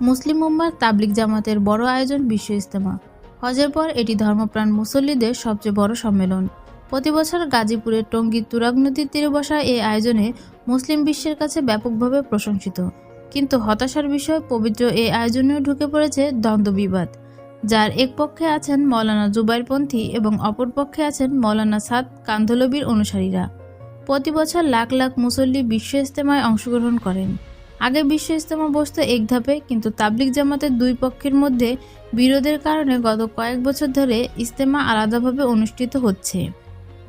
মুসলিম উম্মার তাবলিক জামাতের বড় আয়োজন বিশ্ব ইস্তেমা হজের পর এটি ধর্মপ্রাণ মুসল্লিদের সবচেয়ে বড় সম্মেলন। প্রতি বছর গাজীপুরের টঙ্গী তুরাগ নদীর তীরে বসা এই আয়োজনে মুসলিম বিশ্বের কাছে ব্যাপকভাবে প্রশংসিত। কিন্তু হতাশার বিষয়, পবিত্র এই আয়োজনেও ঢুকে পড়েছে দ্বন্দ্ব বিবাদ, যার এক পক্ষে আছেন মৌলানা জুবাইরপন্থী এবং অপর পক্ষে আছেন মৌলানা সাদ কান্ধলবির অনুসারীরা। প্রতি বছর লাখ লাখ মুসল্লি বিশ্ব ইস্তেমায় অংশগ্রহণ করেন। আগে বিশ্ব ইস্তেমা বসত এক ধাপে, কিন্তু তাবলিক জামাতের দুই পক্ষের মধ্যে বিরোধের কারণে গত কয়েক বছর ধরে ইস্তেমা আলাদাভাবে অনুষ্ঠিত হচ্ছে।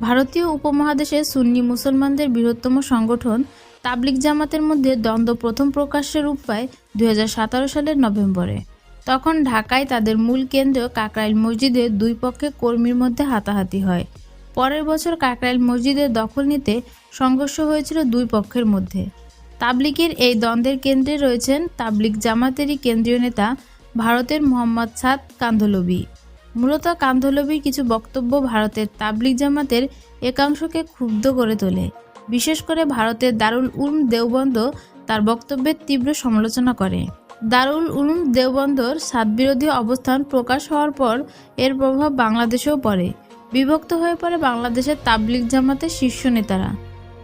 ভারতীয় উপমহাদেশে সুন্নি মুসলমানদের বৃহত্তম সংগঠন তাবলিক জামাতের মধ্যে দ্বন্দ্ব প্রথম প্রকাশ্যে রূপ পায় দুই হাজার সতেরো সালের নভেম্বরে। তখন ঢাকায় তাদের মূল কেন্দ্র কাকরাইল মসজিদে দুই পক্ষে কর্মীর মধ্যে হাতাহাতি হয়। পরের বছর কাকরাইল মসজিদের দখল নিতে সংঘর্ষ হয়েছিল দুই পক্ষের মধ্যে। তাবলিকের এই দ্বন্দ্বের কেন্দ্রে রয়েছেন তাবলিক জামাতেরই কেন্দ্রীয় নেতা ভারতের মোহাম্মদ সাদ কান্ধলবি মূলত কান্ধলবির কিছু বক্তব্য ভারতের তাবলিক জামাতের একাংশকে ক্ষুব্ধ করে তোলে। বিশেষ করে ভারতের দারুল উলুম দেওবন্দ তার বক্তব্যের তীব্র সমালোচনা করে। দারুল উলুম দেওবন্দর সাদবিরোধী অবস্থান প্রকাশ হওয়ার পর এর প্রভাব বাংলাদেশেও পড়ে। বিভক্ত হয়ে পড়ে বাংলাদেশের তাবলিক জামাতের শীর্ষ নেতারা।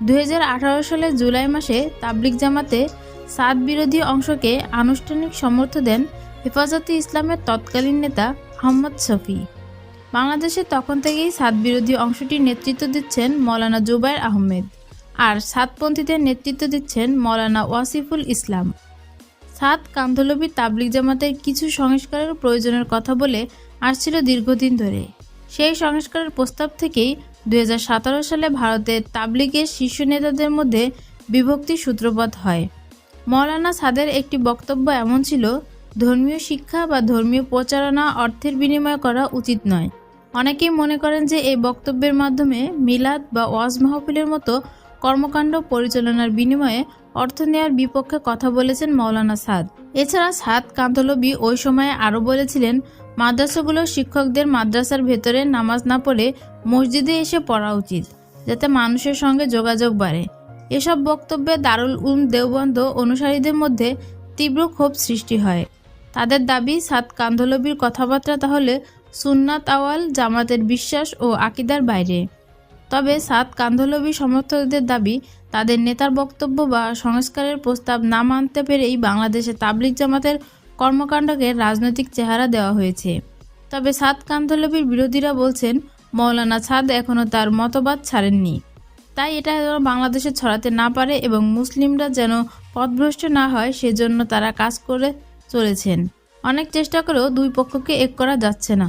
দু হাজার আঠারো সালে জুলাই মাসে তাবলিক জামাতে সাদ বিরোধী অংশকে আনুষ্ঠানিক সমর্থ দেন হেফাজতে ইসলামের তৎকালীন নেতা আহমদ শফি। বাংলাদেশে তখন থেকেই সাদ বিরোধী অংশটির নেতৃত্ব দিচ্ছেন মৌলানা জুবাইর আহমেদ আর সাতপন্থীদের নেতৃত্ব দিচ্ছেন মৌলানা ওয়াসিফুল ইসলাম। সাত কান্ধলবি তাবলিক জামাতের কিছু সংস্কারের প্রয়োজনের কথা বলে আসছিল দীর্ঘদিন ধরে। সেই সংস্কারের প্রস্তাব থেকেই দু হাজার সতেরো সালে ভারতের তাবলিগের শীর্ষ নেতাদের মধ্যে বিভক্তি সূত্রপাত হয়। মৌলানা সাদের একটি বক্তব্য এমন ছিল, ধর্মীয় শিক্ষা বা ধর্মীয় প্রচারণা অর্থের বিনিময় করা উচিত নয়। অনেকেই মনে করেন যে এই বক্তব্যের মাধ্যমে মিলাদ বা ওয়াজ মাহফিলের মতো কর্মকাণ্ড পরিচালনার বিনিময়ে অর্থ নেয়ার বিপক্ষে কথা বলেছেন মৌলানা সাদ। এছাড়া সাদ কান্তলবি ওই সময়ে আরও বলেছিলেন, মাদ্রাসাগুলো শিক্ষকদের মাদ্রাসার ভেতরে নামাজ না পড়ে মসজিদে এসে পড়া উচিত, যাতে মানুষের সঙ্গে যোগাযোগ বাড়ে। এসব বক্তব্যে দারুল উম দেওবন্দ অনুসারীদের মধ্যে তীব্র ক্ষোভ সৃষ্টি হয়। তাদের দাবি সাত কান্ধলবির কথাবার্তা তাহলে সুন্নাত আওয়াল জামাতের বিশ্বাস ও আকিদার বাইরে। তবে সাত কান্ধলবি সমর্থকদের দাবি, তাদের নেতার বক্তব্য বা সংস্কারের প্রস্তাব না মানতে পেরেই বাংলাদেশে তাবলিক জামাতের কর্মকাণ্ডকে রাজনৈতিক চেহারা দেওয়া হয়েছে। তবে সাদ কান্ধলবির বিরোধীরা বলছেন, মৌলানা ছাদ এখনও তার মতবাদ ছাড়েননি। তাই এটা যেন বাংলাদেশে ছড়াতে না পারে এবং মুসলিমরা যেন পথভ্রষ্ট না হয়, সেজন্য তারা কাজ করে চলেছেন। অনেক চেষ্টা করেও দুই পক্ষকে এক করা যাচ্ছে না।